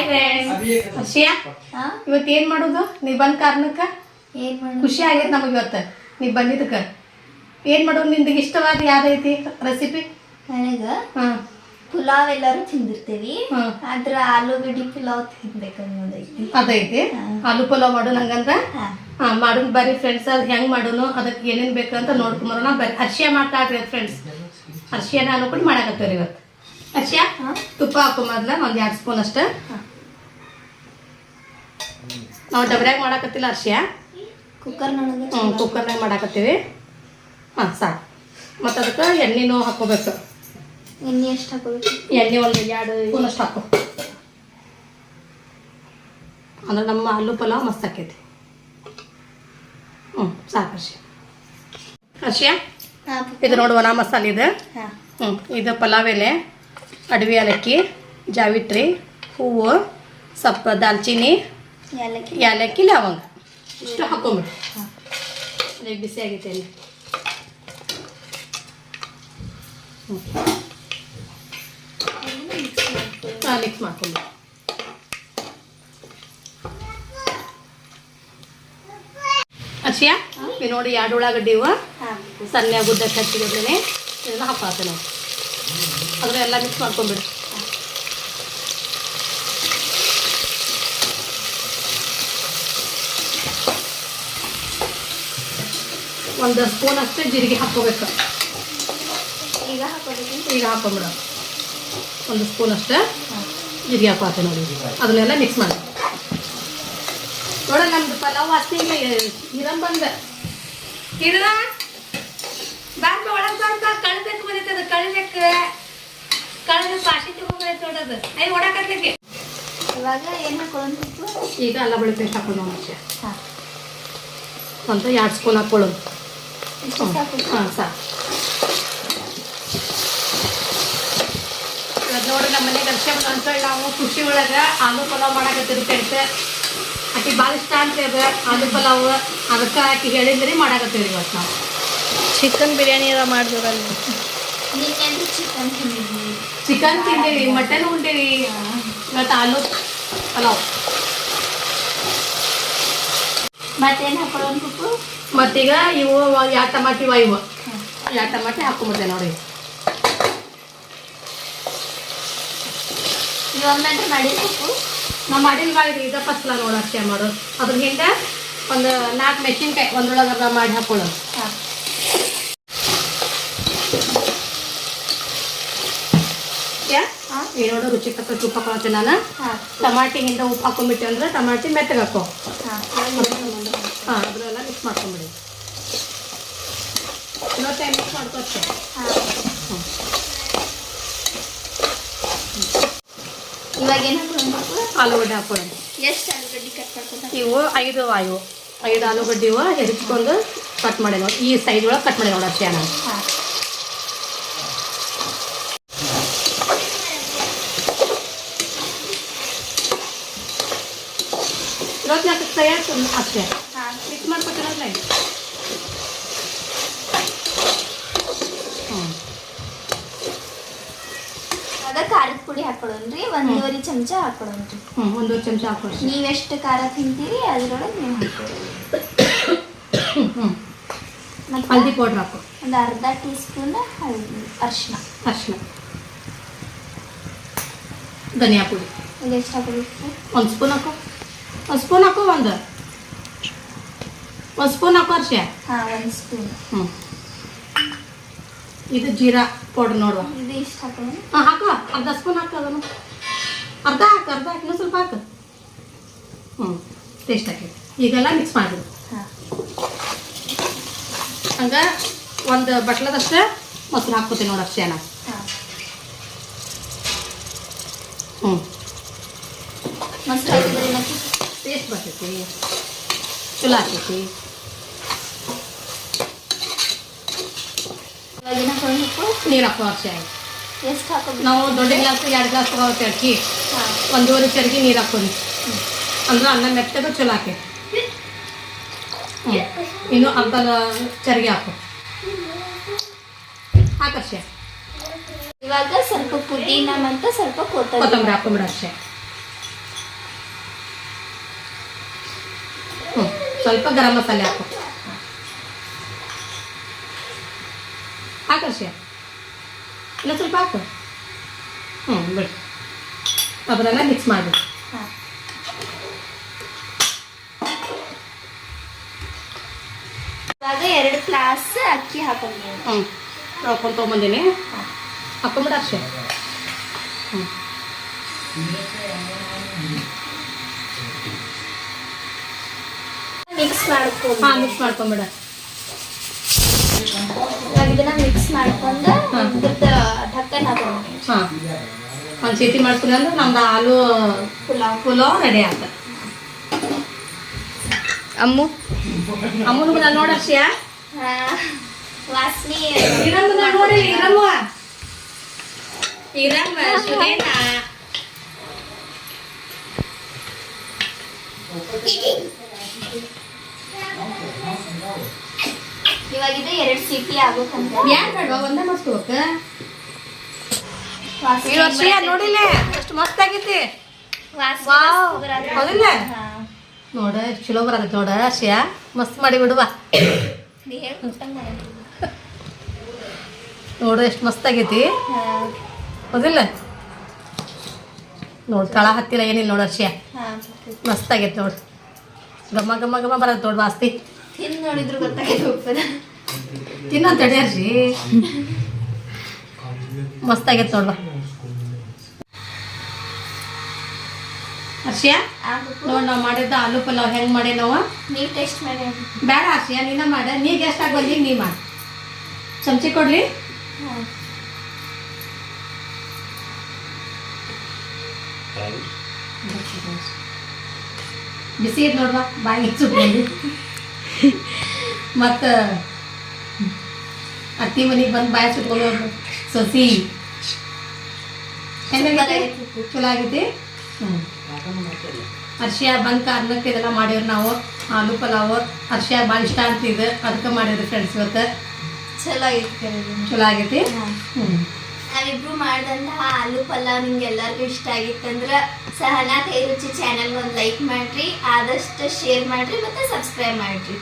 Hi friends ಇವತ್ತು ಏನ್ ಮಾಡೋದು? ನೀ ಬಂದ ಕಾರಣಕ್ಕ? ಏನ್ ಮಾಡೋದು? ಖುಷಿ ಆಗೈತೆ ನಮಗೆ ಇವತ್ತು. ನೀ ಬಂದಿದ್ದಕ್ಕ. ಏನ್ ಮಾಡೋದು? ನಿಂದ ಇಷ್ಟವಾದ ಯಾವ್ದೈತಿ ರೆಸಿಪಿ ನನಗ ಹಾ. ಪುಲಾವ್ ಎಲ್ಲರೂ ತಿಂದಿರ್ತೀವಿ. ಆದ್ರ ಆಲೂಗಡ್ಡಿ ಪುಲಾವ್ ತಿನ್ಬೇಕು ಅನ್ನೋದೈತಿ ಅದೈತಿ. ಆಲೂ ಪುಲಾವ್ ಮಾಡೋಣ ಹಂಗಂದ್ರ? ಹಾ. ಮಾಡೋಣ ಬರ್ರಿ ಫ್ರೆಂಡ್ಸ್ ಅದು ಹೆಂಗ್ ಮಾಡೋನು? ಅದಕ್ಕೆ ಏನೇನ್ ಬೇಕಂತ ನೋಡ್ಕೊಂಬರೋಣ. ಬರ್ರಿ. ಹರ್ಷಿಯ ಮಾಡ್ತಾಳ್ರಿ ಫ್ರೆಂಡ್ಸ್ ಹರ್ಷಿಯ ನಾನು ಕೂಡ ಮಾಡಾಕತ್ತೇವ್ರಿ ಇವತ್ತು. ಹರ್ಷಿಯ ತುಪ್ಪ ಹಾಕೋ ಮೊದ್ಲ. ಒಂದ್ ಎರಡು ಸ್ಪೂನ್ ಅಷ್ಟ. ನಾವು ಡಬ್ರ್ಯಾಗ ಮಾಡಾಕತ್ತಿಲ್ಲ ಅರ್ಶಿಯ ಕುಕ್ಕರ್ನೊಳಗೆ ಹ್ಞೂ ಕುಕ್ಕರ್ನಾಗ ಮಾಡಾಕತ್ತೀವಿ. ಹಾಂ ಸಾಕು. ಮತ್ತು ಅದಕ್ಕೆ ಎಣ್ಣೆನೂ ಹಾಕೋಬೇಕು. ಎಣ್ಣೆ ಎಷ್ಟು ಹಾಕೋಬೇಕು? ಎಣ್ಣೆ ಒಂದು ಎರಡು ಇನ್ನಷ್ಟು ಅಷ್ಟು ಹಾಕೋ. ಅಂದ್ರೆ ನಮ್ಮ ಆಲೂ ಪಲಾವ್ ಮಸ್ತ್ ಆಕೈತಿ. ಹ್ಞೂ ಸಾಕು ಹರ್ಷಿಯ. ಅರ್ಶಿಯ ಇದು ನೋಡು ಒಣ ಮಸಾಲೆ ಇದು. ಹ್ಞೂ ಇದು ಪಲಾವ್ ಎಲೆ ಅಡವಿ ಏಲಕ್ಕಿ ಜಾವಿತ್ರಿ ಹೂವು ಸ್ವಲ್ಪ ದಾಲ್ಚಿನ್ನಿ ಏಲಕ್ಕಿ. ಏಲಕ್ಕಿ ಲವಂಗ. ಇಷ್ಟು ಹಾಕೊಂಬಿಡಿ. ಹಾ. ಈಗ ಬಿಸಿ ಆಗೈತೆ ಎಣ್ಣೆ ಹಾಂ ಮಿಕ್ಸ್ ಮಾಡ್ಕೊಂಬಿಡಿ. ಅರ್ಷಿಯಾ ಇವು ನೋಡಿ ಎರಡು ಉಳ್ಳಾಗಡ್ಡಿ ಇವು. ಹಾ. ಸಣ್ಣ ಗುಡ್ಡ ಕಚ್ಚಿಗಿಡ್ಲೇನೆ ಇದನ್ನ ಹಾಕಾತೆ ನಾವು. ಅದ್ರ ಎಲ್ಲ ಮಿಕ್ಸ್ ಮಾಡ್ಕೊಂಬಿಡಿ. ಒಂದು ಸ್ಪೂನ್ ಅಷ್ಟೇ ಜೀರಿಗೆ ಹಾಕ್ಕೋಬೇಕು. ಈಗ ಹಾಕೋಬೇಕು ಈಗ ಹಾಕೊಂಬಿಡ ಒಂದು ಸ್ಪೂನ್ ಅಷ್ಟೇ ಜೀರಿಗೆ ಹಾಕೋತೆ ನೋಡಿ. ಅದನ್ನೆಲ್ಲ ಮಿಕ್ಸ್ ಮಾಡಿ. ನೋಡ ನಮ್ದು ಪಲಾವ್ ಅಷ್ಟೇ ಹಿರಂ ಬಂದ ಹಿಡ್ದ ಬಾಂಬ ಒಳಗೆ ಬಂದ ಕಳ್ಬೇಕು ಅದು ಕಳ್ಬೇಕು. ಕಳೆದ ಪಾಶಿ ತಗೊಂಡ್ಬರೈತೆ ನೋಡೋದು ಐ ಒಡಕತ್ತೈತಿ ಇವಾಗ ಏನು ಹಾಕೊಳ್ಳೋದು ಈಗ ಅಲ್ಲ ಬೆಳಿ ಪೇಸ್ಟ್ ಹಾಕೊಂಡು ಅಷ್ಟೇ ಹಾಂ. ಅಂತ ಎರಡು ಸ್ಪೂನ್ ಹಾಕೊಳ್ಳೋದು ಹಾಂ ಸಾಕು ಇವತ್ತು ನೋಡಿ ನಮ್ಮ ಮನೆಗೆ ಅರ್ಶೆ ಅಂತೇಳಿ ನಾವು ಖುಷಿ ಒಳಗೆ ಆಲೂ ಪಲಾವ್ ಮಾಡಾಕತ್ತೀರಿ ಫ್ರೆಂಡ್ಸ್ ಆಕೆ ಭಾಳ ಇಷ್ಟ ಅಂತೇವೆ ಅದು ಆಲೂ ಪಲಾವ್ ಅದಕ್ಕೆ ಆಕೆ ಹೇಳಿದ್ರಿ ಮಾಡಾಕತ್ತೀವಿ ಇವತ್ತು ನಾವು. ಚಿಕನ್ ಬಿರಿಯಾನಿ ಎಲ್ಲ ಮಾಡಿದ್ರಲ್ಲ ನಿನ್ನೆ ಚಿಕನ್ ತಿಂದಿದ್ವಿ. ಚಿಕನ್ ತಿಂದೀವಿ ಮಟನ್ ಉಂಡೀವಿ ಇವತ್ತು ಆಲೂ ಪಲಾವ್. ಮತ್ತೇನ್ ಹಾಕೊಳ್ಳೋದು ಮತ್ತೀಗ ಇವು ಯಾವ ಟಮಾಟಿ ಇವ. ಇವು ಯಾವ ಟಮಾಟಿ ಹಾಕೊಂಬಿಡ್ತೆ ನೋಡಿ. ಮಾಡಿ ಮಾಡಿರ್ಬೇಕು ನಾವು ಮಾಡಿನ ಇದು ಇದ ಫಸ್ಲ ನೋಡಿ ಅಷ್ಟೇ ಮಾಡೋದು. ಅದ್ರ ಹಿಂದೆ ಒಂದು ನಾಲ್ಕು ಮೆಣಸಿನ್ಕಾಯಿ ಒಂದ್ರೊಳಗ ಮಾಡಿ ಹಾಕೊಳ್ಳೋದು. ಹಾಂ. ಈ ನೋಡು ರುಚಿ ತಕ್ಕ ಉಪ್ಪು ಹಾಕೊಳತ್ತೆ ನಾನು. ಟಮಾಟಿ ಹಿಂದೆ ಉಪ್ಪು ಹಾಕೊಂಡ್ಬಿಟ್ಟೆ ಅಂದ್ರೆ ಟಮಾಟಿ ಮೆತ್ತಗೆ ಹಾಕೋ. ಹಾ. ಹಾಂ ಅದನ್ನೆಲ್ಲ ಮಿಕ್ಸ್ ಮಾಡ್ಕೊಂಬಿಡಿ. ಇನ್ನೊಂದು ಟೈಮ್ ಮಿಕ್ಸ್ ಮಾಡ್ಕೊತ್ತೆ ಇವಾಗ ಏನು ಹಾಕೊಳ್ಳೋದು ಆಲೂಗಡ್ಡೆ ಹಾಕೋಣ ಎಷ್ಟು ಆಲೂಗಡ್ಡೆ ಕಟ್ ಮಾಡ್ಕೊತ ಇವು ಐದು ಆಯು. ಐದು ಆಲೂಗಡ್ಡೆ ಇವು ಹೆರಿಸ್ಕೊಂಡು ಕಟ್ ಮಾಡಿ ನೋಡಿ ಈ ಸೈಜ್ ಒಳಗೆ ಕಟ್ ಮಾಡಿ ನೋಡಿ ಅಷ್ಟೇ ನಾನು ಇವತ್ತು ನಾಲ್ಕು ತಯಾರು ಅಷ್ಟೇ. ಹಾ ಮಿಕ್ಸ್ ಮಾಡ್ಕೊತಿರೋದ್ಲ ಹ್ಞೂ ಇವಾಗ ಖಾರದ ಪುಡಿ ಹಾಕೊಳ್ಳೋಣ್ರಿ ಒಂದೂವರೆ ಚಮಚ ಹಾಕೊಳ್ಳೋಣ್ರಿ ಹ್ಞೂ ಒಂದೂವರೆ ಚಮಚ ಹಾಕೊಳ್ಳಿ ನೀವೆಷ್ಟು ಖಾರ ತಿಂತೀರಿ ಅದರೊಳಗೆ ನೀವು ಹಾಕೊಳ್ಳಿ ಹಲ್ದಿ ಪೌಡ್ರ್ ಹಾಕು. ಒಂದು ಅರ್ಧ ಟೀ ಸ್ಪೂನ್ ಹಳದಿ ಅರಿಶಿನ ಅರ್ಶಿನ ಧನಿಯಾ ಪುಡಿ. ಇದು ಎಷ್ಟು ಹಾಕೊಳ್ಳಿ ಒಂದು ಸ್ಪೂನ್ ಹಾಕು. ಒಂದು ಸ್ಪೂನ್ ಹಾಕು ಒಂದು. ಒಂದು ಸ್ಪೂನ್ ಹಾಕು ಅರ್ಶ ಹಾಂ ಒಂದು ಸ್ಪೂನ್. ಹ್ಞೂ ಇದು ಜೀರಾ ಪೌಡ್ರ್ ನೋಡುವ. ಇದು ಇಷ್ಟು ಹಾಕೋಣ ಹಾಂ ಹಾಕು. ಅರ್ಧ ಸ್ಪೂನ್ ಹಾಕು ಅದನ್ನು. ಅರ್ಧ ಹಾಕು ಅರ್ಧ ಹಾಕಿ. ಇನ್ನೂ ಸ್ವಲ್ಪ ಹಾಕು. ಹ್ಞೂ ಟೇಸ್ಟ್ ಹಾಕಿ ಈಗೆಲ್ಲ ಮಿಕ್ಸ್ ಮಾಡಿದ್ರು ಹಾಂ. ಹಂಗೆ ಒಂದು ಬಟ್ಲದಷ್ಟೇ ಮೊಸರು ಹಾಕ್ಕೋತೀನಿ ನೋಡಿ ಅಷ್ಟೇ ನಾನು ಹಾಂ. ಹ್ಞೂ ಮೊಸರು ಟೇಸ್ಟ್ ಬರ್ತೈತಿ. ಚಲೋ ಆಗ್ತೈತಿ. ನೀರು ಹಾಕೋರ್ಷ ಆಯ್ತು ಎಷ್ಟು ಹಾಕೋದು ನಾವು ದೊಡ್ಡ ಗ್ಲಾಸ್ ಎರಡು ಗ್ಲಾಸ್ ತಗೋ ಚರ್ಕಿ ಒಂದೂವರೆ ಚರ್ಗಿ ನೀರು ಹಾಕೋದು ಅಂದ್ರೆ ಅನ್ನ ಮೆತ್ತಗ ಚಲೋ ಹಾಕಿ ಇನ್ನು ಅರ್ಧ ಚರ್ಗಿ ಹಾಕು. ಹಾಕರ್ಷ. ಇವಾಗ ಸ್ವಲ್ಪ ಪುದೀನ ಅಂತ ಸ್ವಲ್ಪ ಕೊತ್ತಂಬರಿ. ಹಾಕೊಂಬಿಡ ಅಷ್ಟೇ ಹ್ಞೂ ಸ್ವಲ್ಪ ಗರಂ ಮಸಾಲೆ ಹಾಕು. ಇಲ್ಲ ಸ್ವಲ್ಪ ಹಾಕು ಹ್ಞೂ ಬಿಡಿ. ಅದನ್ನೆಲ್ಲ ಮಿಕ್ಸ್ ಮಾಡಬೇಕು. ಇವಾಗ ಎರಡು ಗ್ಲಾಸ್ ಅಕ್ಕಿ ಹಾಕೊಂಡ್ತೀನಿ ಹ್ಞೂ ಹಾಕೊಂಡು ತೊಗೊಂಬಂದಿನಿ. ಹಾಕೊಂಬಿಡ ಅಷ್ಟೇ ಹ್ಞೂ ಮಿಕ್ಸ್ ಮಾಡ್ಕೊಂಡು. ಹಾಂ ಮಿಕ್ಸ್ ಮಾಡ್ಕೊಂಬಿಡ ಇದನ್ನ ಮಿಕ್ಸ್ ಮಾಡ್ಕೊಂಡು ಹಾ. ಇದ್ರದ್ದು ಢಕ್ಕನ್ ಹಾಕೊಂಡ್ತೀನಿ ಹಾಂ ಒಂದು ಚೀಟಿ ಮಾಡ್ತೀನಿ ಅಂದ್ರೆ ನಮ್ದು ಹಾಲು ಪುಲಾವ್ ಪುಲಾವ್ ರೆಡಿ ಆತ ಅಮ್ಮು ಅಮ್ಮನ ನೋಡರ್ಷಿಯಾ ಹಾ. ವಾಸನೆ ಇರಮ್ಮ ನೋಡಿ ಇರಮ್ಮ ಇರಮ್ಮ ಸುರೇನ ಇವಾಗ ಇದು ಎರಡು ಸಿಟಿ ಯಾಕೆ ಒಂದೇ ಈ ವರ್ಷ ನೋಡಿಲ್ಲ? ಎಷ್ಟು ಮಸ್ತ್ ಆಗೈತಿ. ಹೌದಿಲ್ಲ? ಹಾ. ನೋಡ ಎಷ್ಟು ಚಲೋ ಬರತ್ತೆ ನೋಡ ಶಿಯಾ ಮಸ್ತ್ ಮಾಡಿ ಬಿಡುವ. ನೋಡು ಎಷ್ಟು ಮಸ್ತ್ ಆಗೈತಿ ಹಾ. ಹೌದಿಲ್ಲ? ನೋಡ್ ತಳ ಹತ್ತಿರ ಏನಿಲ್ಲ ನೋಡ ಹಾ. ಮಸ್ತ್ ಆಗೈತಿ ನೋಡ್. ಗಮ್ಮ ಗಮ್ಮ ಗಮ್ಮ ಬರತ್ತೆ ನೋಡು ವಾಸ್ತಿ. ತಿಂದ್ ನೋಡಿದ್ರು ಗೊತ್ತಾಗೈತೆ ಹೋಗ್ತದೆ ತಿನ್ನಂತ ತಡಿಯರ್ಸಿ ಮಸ್ತ್ ಆಗೈತೆ ನೋಡುವ. ಹರ್ಷಿಯಾ ಆಗ್ಬೇಕು ನೋಡ್ ನಾವು ಮಾಡಿದ್ದ ಆಲೂ ಪಲಾವ್ ಹೆಂಗ್ ಮಾಡಿ ನಾವು ನೀವು ಟೇಸ್ಟ್ ಮಾಡಿ ಹೇಳ್ರಿ. ಬೇಡ ಹರ್ಷಿಯಾ ನೀನ ಮಾಡ. ನೀ ಗೆಸ್ಟ್ ಆಗಿ ಬಂದಿ ನೀ ಮಾಡ. ಚಮಚಿ ಕೊಡ್ಲಿ? ಹಾ. ಬಿಸಿ ಇದ್ ನೋಡ್ವಾ ಬಾಯಿ ಸುಟ್ಕೊಂಡು ಮತ್ತ ಅತ್ತಿ ಮನೆಗೆ ಬಂದು ಬಾಯಿ ಸುಟ್ಕೊಂಡು ಸಸಿ ಸೊಸಿ ಚಲೋ ಆಗಿದೆ ಹ್ಞೂ ಅರ್ಶಿಯ ಬಂಕ ಅನ್ನಕ್ಕೆ ಇದೆಲ್ಲ ಮಾಡಿವ್ರಿ ನಾವು ಆಲೂ ಪಲಾವ್ ಅರ್ಶಿಯ ಭಾಳ ಇಷ್ಟ ಇದೆ ಅದಕ್ಕೆ ಮಾಡಿದ್ರೆ ಫ್ರೆಂಡ್ಸ್ ಇವತ್ತು ಚಲೋ ಆಗೈತಿ ಚಲೋ ಆಗೈತಿ. ಹ್ಞೂ ನಾವಿಬ್ರು ಮಾಡಿದಂತಹ ಆಲೂ ಪಲಾವ್ ನಿಮ್ಗೆ ಎಲ್ಲರಿಗೂ ಇಷ್ಟ ಆಗಿತ್ತಂದ್ರೆ ಸಹನಾ ಕೈ ರುಚಿ ಚಾನಲ್ ಒಂದು ಲೈಕ್ ಮಾಡ್ರಿ ಆದಷ್ಟು ಶೇರ್ ಮಾಡ್ರಿ ಮತ್ತೆ ಸಬ್ಸ್ಕ್ರೈಬ್ ಮಾಡ್ರಿ.